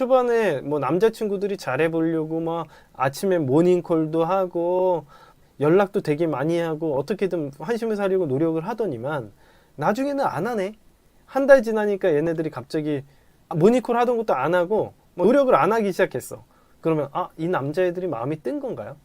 초반에 뭐 남자친구들이 잘해보려고 뭐 아침에 모닝콜도 하고 연락도 되게 많이 하고 어떻게든 환심을 사려고 노력을 하더니만 나중에는 안 하네. 한 달 지나니까 얘네들이 갑자기 아, 모닝콜 하던 것도 안 하고 뭐 노력을 안 하기 시작했어. 그러면 아, 이 남자애들이 마음이 뜬 건가요?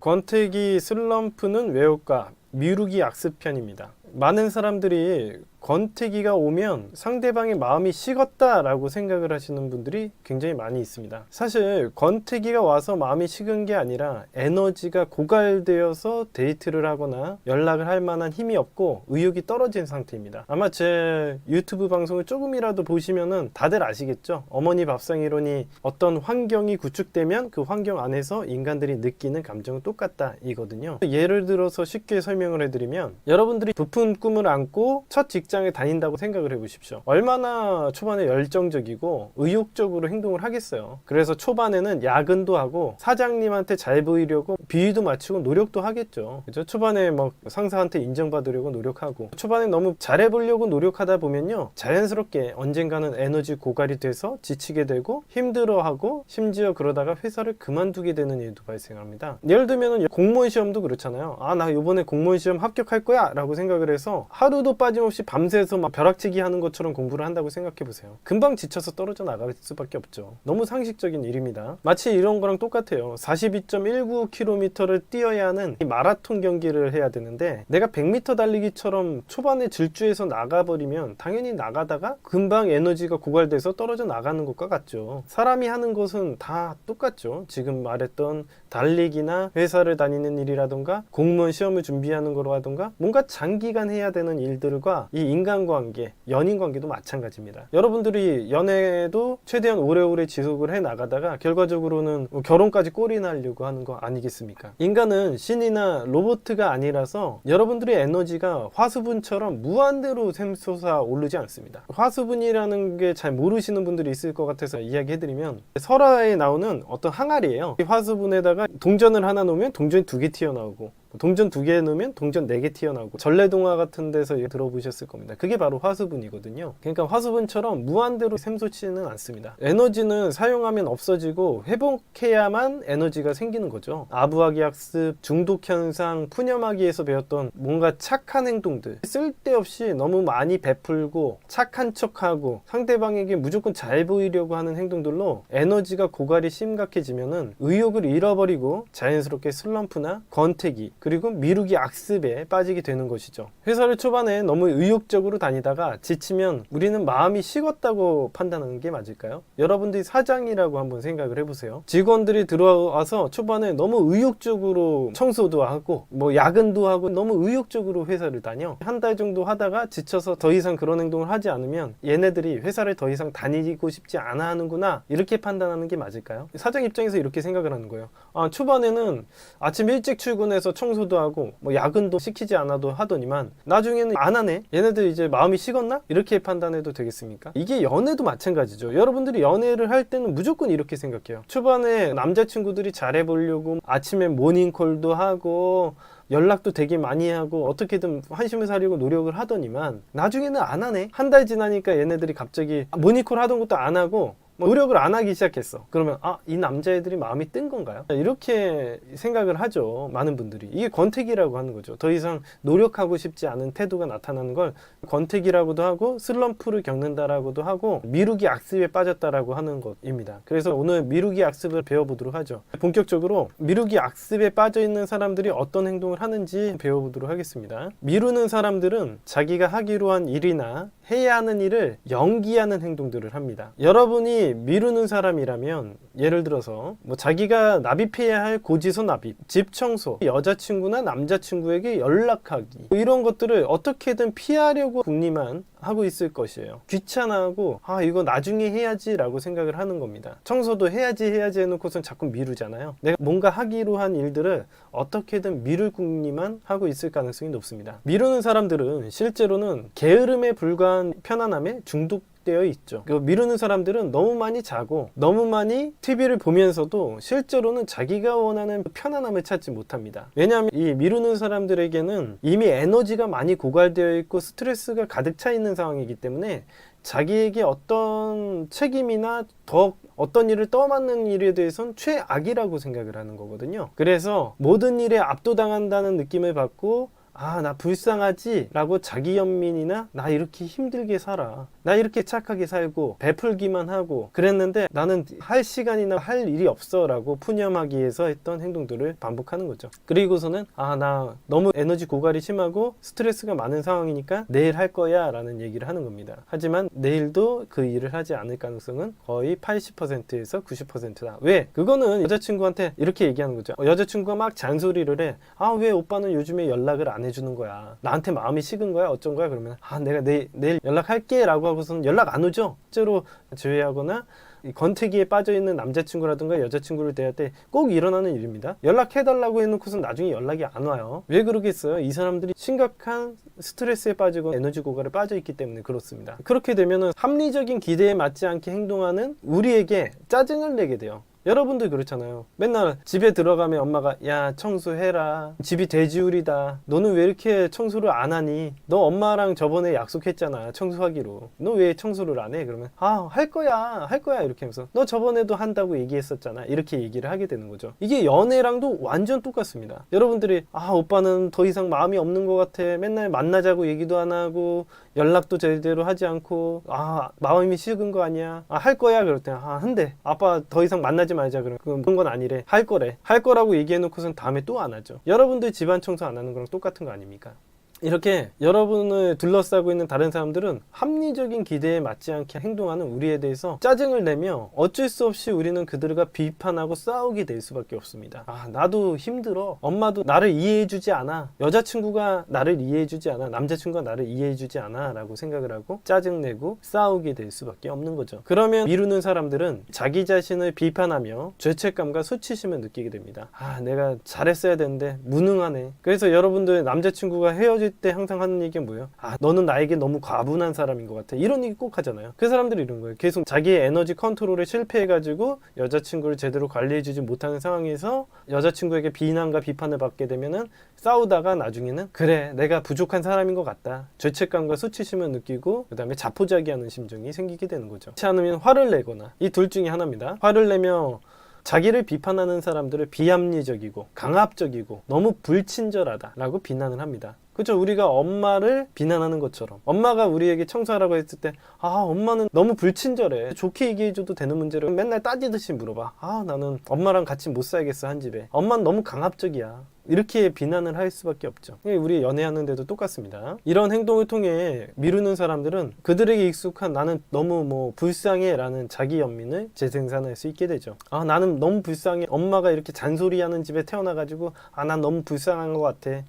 권태기 슬럼프는 왜 올까? 미루기 악습편입니다. 많은 사람들이 권태기가 오면 상대방의 마음이 식었다라고 생각을 하시는 분들이 굉장히 많이 있습니다. 사실 권태기가 와서 마음이 식은 게 아니라 에너지가 고갈되어서 데이트를 하거나 연락을 할 만한 힘이 없고 의욕이 떨어진 상태입니다. 아마 제 유튜브 방송을 조금이라도 보시면은 다들 아시겠죠? 어머니 밥상 이론이 어떤 환경이 구축되면 그 환경 안에서 인간들이 느끼는 감정은 똑같다 이거든요. 예를 들어서 쉽게 설명을 해드리면 여러분들이 부푼 꿈을 안고 첫 직장 에 다닌다고 생각을 해보십시오. 얼마나 초반에 열정적이고 의욕적으로 행동을 하겠어요. 그래서 초반에는 야근도 하고 사장님한테 잘 보이려고 비위도 맞추고 노력도 하겠죠. 그죠? 초반에 막 상사한테 인정받으려고 노력하고 초반에 너무 잘해보려고 노력하다 보면요. 자연스럽게 언젠가는 에너지 고갈이 돼서 지치게 되고 힘들어하고 심지어 그러다가 회사를 그만두게 되는 일도 발생합니다. 예를 들면 공무원 시험도 그렇잖아요. 아, 나 이번에 공무원 시험 합격할 거야 라고 생각을 해서 하루도 빠짐없이 밤 새서 막 벼락치기 하는 것처럼 공부를 한다고 생각해 보세요. 금방 지쳐서 떨어져 나갈 수밖에 없죠. 너무 상식적인 일입니다. 마치 이런 거랑 똑같아요. 42.19km를 뛰어야 하는 이 마라톤 경기를 해야 되는데 내가 100m 달리기처럼 초반에 질주해서 나가버리면 당연히 나가다가 금방 에너지가 고갈돼서 떨어져 나가는 것과 같죠. 사람이 하는 것은 다 똑같죠. 지금 말했던 달리기나 회사를 다니는 일이라던가 공무원 시험을 준비하는 거라던가 뭔가 장기간 해야 되는 일들과 이 인간관계, 연인관계도 마찬가지입니다. 여러분들이 연애도 최대한 오래오래 지속을 해 나가다가 결과적으로는 뭐 결혼까지 꼴이 나려고 하는 거 아니겠습니까? 인간은 신이나 로봇가 아니라서 여러분들의 에너지가 화수분처럼 무한대로 샘솟아 오르지 않습니다. 화수분이라는 게 잘 모르시는 분들이 있을 것 같아서 이야기해드리면 설화에 나오는 어떤 항아리예요. 이 화수분에다가 동전을 하나 놓으면 동전이 두 개 튀어나오고 동전 두 개 넣으면 동전 네 개 튀어나오고 전래동화 같은 데서 들어보셨을 겁니다. 그게 바로 화수분이거든요. 그러니까 화수분처럼 무한대로 샘솟지는 않습니다. 에너지는 사용하면 없어지고 회복해야만 에너지가 생기는 거죠. 아부하기 학습, 중독 현상, 푸념하기에서 배웠던 뭔가 착한 행동들 쓸데없이 너무 많이 베풀고 착한 척하고 상대방에게 무조건 잘 보이려고 하는 행동들로 에너지가 고갈이 심각해지면은 의욕을 잃어버리고 자연스럽게 슬럼프나 권태기 그리고 미루기 악습에 빠지게 되는 것이죠. 회사를 초반에 너무 의욕적으로 다니다가 지치면 우리는 마음이 식었다고 판단하는 게 맞을까요? 여러분들이 사장이라고 한번 생각을 해보세요. 직원들이 들어와서 초반에 너무 의욕적으로 청소도 하고 뭐 야근도 하고 너무 의욕적으로 회사를 다녀. 한 달 정도 하다가 지쳐서 더 이상 그런 행동을 하지 않으면 얘네들이 회사를 더 이상 다니고 싶지 않아 하는구나. 이렇게 판단하는 게 맞을까요? 사장 입장에서 이렇게 생각을 하는 거예요. 아, 초반에는 아침 일찍 출근해서 청 소도 하고 뭐 야근도 시키지 않아도 하더니만 나중에는 안 하네. 얘네들 이제 마음이 식었나? 이렇게 판단해도 되겠습니까? 이게 연애도 마찬가지죠. 여러분들이 연애를 할 때는 무조건 이렇게 생각해요. 초반에 남자친구들이 잘해보려고 아침에 모닝콜도 하고 연락도 되게 많이 하고 어떻게든 환심을 사려고 노력을 하더니만 나중에는 안 하네. 한 달 지나니까 얘네들이 갑자기 모닝콜 하던 것도 안 하고 뭐 노력을 안 하기 시작했어. 그러면 아, 이 남자애들이 마음이 뜬 건가요? 이렇게 생각을 하죠. 많은 분들이. 이게 권태기라고 하는 거죠. 더 이상 노력하고 싶지 않은 태도가 나타나는 걸 권태기라고도 하고 슬럼프를 겪는다라고도 하고 미루기 악습에 빠졌다라고 하는 것입니다. 그래서 오늘 미루기 악습을 배워보도록 하죠. 본격적으로 미루기 악습에 빠져 있는 사람들이 어떤 행동을 하는지 배워보도록 하겠습니다. 미루는 사람들은 자기가 하기로 한 일이나 해야 하는 일을 연기하는 행동들을 합니다. 여러분이 미루는 사람이라면 예를 들어서 뭐 자기가 납입해야 할 고지서 납입, 집 청소, 여자친구나 남자친구에게 연락하기 뭐 이런 것들을 어떻게든 피하려고 궁리만 하고 있을 것이에요. 귀찮아하고 아 이거 나중에 해야지라고 생각을 하는 겁니다. 청소도 해야지 해야지 해놓고선 자꾸 미루잖아요. 내가 뭔가 하기로 한 일들을 어떻게든 미룰 궁리만 하고 있을 가능성이 높습니다. 미루는 사람들은 실제로는 게으름에 불과한 편안함에 중독 왜곡되어 있죠. 그 미루는 사람들은 너무 많이 자고 너무 많이 TV를 보면서도 실제로는 자기가 원하는 편안함을 찾지 못합니다. 왜냐하면 이 미루는 사람들에게는 이미 에너지가 많이 고갈되어 있고 스트레스가 가득 차 있는 상황이기 때문에 자기에게 어떤 책임이나 더 어떤 일을 떠맡는 일에 대해서는 최악이라고 생각을 하는 거거든요. 그래서 모든 일에 압도당한다는 느낌을 받고 아, 나 불쌍하지? 라고 자기 연민이나 나 이렇게 힘들게 살아. 나 이렇게 착하게 살고 베풀기만 하고 그랬는데 나는 할 시간이나 할 일이 없어 라고 푸념하기 위해서 했던 행동들을 반복하는 거죠. 그리고서는 아, 나 너무 에너지 고갈이 심하고 스트레스가 많은 상황이니까 내일 할 거야 라는 얘기를 하는 겁니다. 하지만 내일도 그 일을 하지 않을 가능성은 거의 80%에서 90%다. 왜? 그거는 여자친구한테 이렇게 얘기하는 거죠. 어, 여자친구가 막 잔소리를 해. 아, 왜 오빠는 요즘에 연락을 안 해 주는 거야? 나한테 마음이 식은 거야? 어쩐 거야? 그러면 아, 내가 내, 내일 연락할게 라고 하고서는 연락 안 오죠? 실제로 제외하거나 이 권태기에 빠져 있는 남자친구라든가 여자친구를 대할 때 꼭 일어나는 일입니다. 연락해달라고 해놓고선 나중에 연락이 안 와요. 왜 그러겠어요? 이 사람들이 심각한 스트레스에 빠지고 에너지 고갈에 빠져 있기 때문에 그렇습니다. 그렇게 되면은 합리적인 기대에 맞지 않게 행동하는 우리에게 짜증을 내게 돼요. 여러분들 그렇잖아요. 맨날 집에 들어가면 엄마가 야 청소해라. 집이 돼지우리다. 너는 왜 이렇게 청소를 안 하니? 너 엄마랑 저번에 약속했잖아. 청소하기로. 너 왜 청소를 안 해? 그러면 아 할 거야 할 거야 이렇게 하면서 너 저번에도 한다고 얘기했었잖아. 이렇게 얘기를 하게 되는 거죠. 이게 연애랑도 완전 똑같습니다. 여러분들이 아 오빠는 더 이상 마음이 없는 것 같아. 맨날 만나자고 얘기도 안 하고 연락도 제대로 하지 않고 아 마음이 식은 거 아니야? 아 할 거야 그럴 때아 한대. 아빠 더 이상 만나지 말자 그러면 그런 건 아니래. 할 거래. 할 거라고 얘기해 놓고선 다음에 또 안 하죠. 여러분들 집안 청소 안 하는 거랑 똑같은 거 아닙니까? 이렇게 여러분을 둘러싸고 있는 다른 사람들은 합리적인 기대에 맞지 않게 행동하는 우리에 대해서 짜증을 내며 어쩔 수 없이 우리는 그들과 비판하고 싸우게 될 수밖에 없습니다. 아, 나도 힘들어. 엄마도 나를 이해해주지 않아. 여자친구가 나를 이해해주지 않아. 남자친구가 나를 이해해주지 않아. 라고 생각을 하고 짜증내고 싸우게 될 수밖에 없는 거죠. 그러면 미루는 사람들은 자기 자신을 비판하며 죄책감과 수치심을 느끼게 됩니다. 아, 내가 잘했어야 되는데 무능하네. 그래서 여러분들 남자친구가 헤어질 때 항상 하는 얘기가 뭐예요? 아, 너는 나에게 너무 과분한 사람인 것 같아. 이런 얘기 꼭 하잖아요. 그 사람들이 이런 거예요. 계속 자기의 에너지 컨트롤에 실패해가지고 여자친구를 제대로 관리해주지 못하는 상황에서 여자친구에게 비난과 비판을 받게 되면은 싸우다가 나중에는 그래 내가 부족한 사람인 것 같다 죄책감과 수치심을 느끼고 그 다음에 자포자기하는 심정이 생기게 되는 거죠 그렇지 않으면 화를 내거나 이 둘 중에 하나입니다 화를 내며 자기를 비판하는 사람들을 비합리적이고 강압적이고 너무 불친절하다라고 비난을 합니다. 그렇죠. 우리가 엄마를 비난하는 것처럼 엄마가 우리에게 청소하라고 했을 때 아 엄마는 너무 불친절해 좋게 얘기해줘도 되는 문제를 맨날 따지듯이 물어봐 아 나는 엄마랑 같이 못 살겠어 한 집에 엄마는 너무 강압적이야 이렇게 비난을 할 수밖에 없죠. 이게 우리 연애하는데도 똑같습니다. 이런 행동을 통해 미루는 사람들은 그들에게 익숙한 나는 너무 뭐 불쌍해 라는 자기 연민을 재생산할 수 있게 되죠. 아 나는 너무 불쌍해. 엄마가 이렇게 잔소리하는 집에 태어나가지고 아 난 너무 불쌍한 것 같아.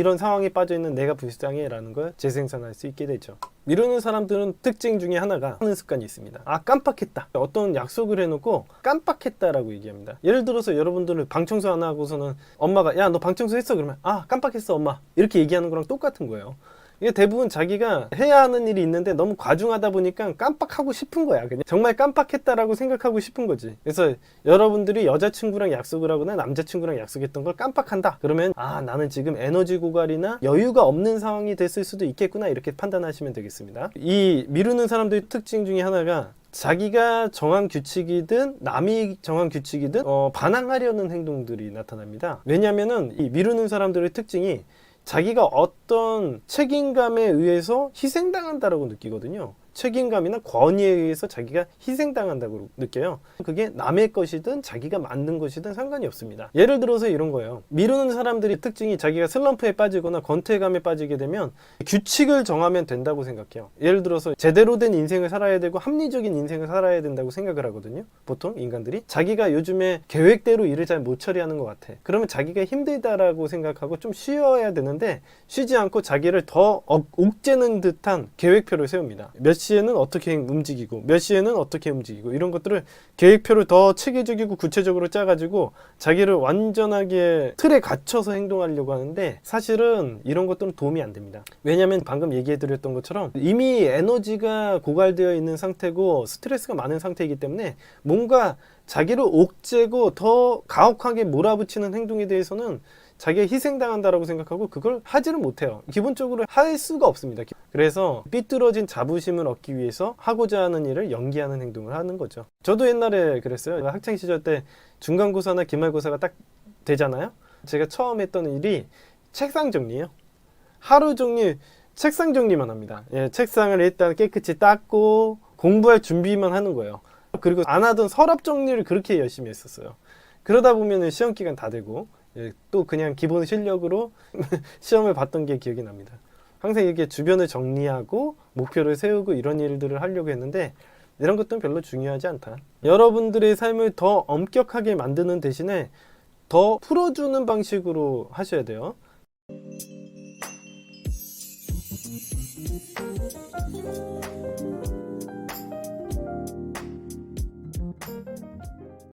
이런 상황에 빠져 있는 내가 불쌍해라는 걸 재생산할 수 있게 되죠. 미루는 사람들은 특징 중에 하나가 하는 습관이 있습니다. 아 깜빡했다. 어떤 약속을 해놓고 깜빡했다라고 얘기합니다. 예를 들어서 여러분들은 방 청소 안 하고서는 엄마가 야 너 방 청소했어 그러면 아 깜빡했어 엄마 이렇게 얘기하는 거랑 똑같은 거예요. 이게 대부분 자기가 해야 하는 일이 있는데 너무 과중하다 보니까 깜빡하고 싶은 거야. 그냥 정말 깜빡했다라고 생각하고 싶은 거지. 그래서 여러분들이 여자친구랑 약속을 하거나 남자친구랑 약속했던 걸 깜빡한다. 그러면 아 나는 지금 에너지 고갈이나 여유가 없는 상황이 됐을 수도 있겠구나 이렇게 판단하시면 되겠습니다. 이 미루는 사람들의 특징 중에 하나가 자기가 정한 규칙이든 남이 정한 규칙이든 어, 반항하려는 행동들이 나타납니다. 왜냐하면은 이 미루는 사람들의 특징이 자기가 어떤 책임감에 의해서 희생당한다라고 느끼거든요. 책임감이나 권위에 의해서 자기가 희생당한다고 느껴요. 그게 남의 것이든 자기가 만든 것이든 상관이 없습니다. 예를 들어서 이런 거예요. 미루는 사람들의 특징이 자기가 슬럼프에 빠지거나 권태감에 빠지게 되면 규칙을 정하면 된다고 생각해요. 예를 들어서 제대로 된 인생을 살아야 되고 합리적인 인생을 살아야 된다고 생각을 하거든요. 보통 인간들이 자기가 요즘에 계획대로 일을 잘 못 처리하는 것 같아. 그러면 자기가 힘들다라고 생각하고 좀 쉬어야 되는데 쉬지 않고 자기를 더 억- 옥죄는 듯한 계획표를 세웁니다. 몇 시에는 어떻게 움직이고 몇 시에는 어떻게 움직이고 이런 것들을 계획표를 더 체계적이고 구체적으로 짜가지고 자기를 완전하게 틀에 갇혀서 행동하려고 하는데 사실은 이런 것들은 도움이 안 됩니다. 왜냐하면 방금 얘기해드렸던 것처럼 이미 에너지가 고갈되어 있는 상태고 스트레스가 많은 상태이기 때문에 뭔가 자기를 옥죄고 더 가혹하게 몰아붙이는 행동에 대해서는 자기가 희생당한다라고 생각하고 그걸 하지를 못해요. 기본적으로 할 수가 없습니다. 그래서 삐뚤어진 자부심을 얻기 위해서 하고자 하는 일을 연기하는 행동을 하는 거죠. 저도 옛날에 그랬어요. 학창 시절 때 중간고사나 기말고사가 딱 되잖아요. 제가 처음 했던 일이 책상 정리예요. 하루 종일 책상 정리만 합니다. 예, 책상을 일단 깨끗이 닦고 공부할 준비만 하는 거예요. 그리고 안 하던 서랍 정리를 그렇게 열심히 했었어요. 그러다 보면 시험 기간 다 되고 예, 또 그냥 기본 실력으로 시험을 봤던 게 기억이 납니다. 항상 이렇게 주변을 정리하고 목표를 세우고 이런 일들을 하려고 했는데 이런 것들은 별로 중요하지 않다. 여러분들의 삶을 더 엄격하게 만드는 대신에 더 풀어주는 방식으로 하셔야 돼요.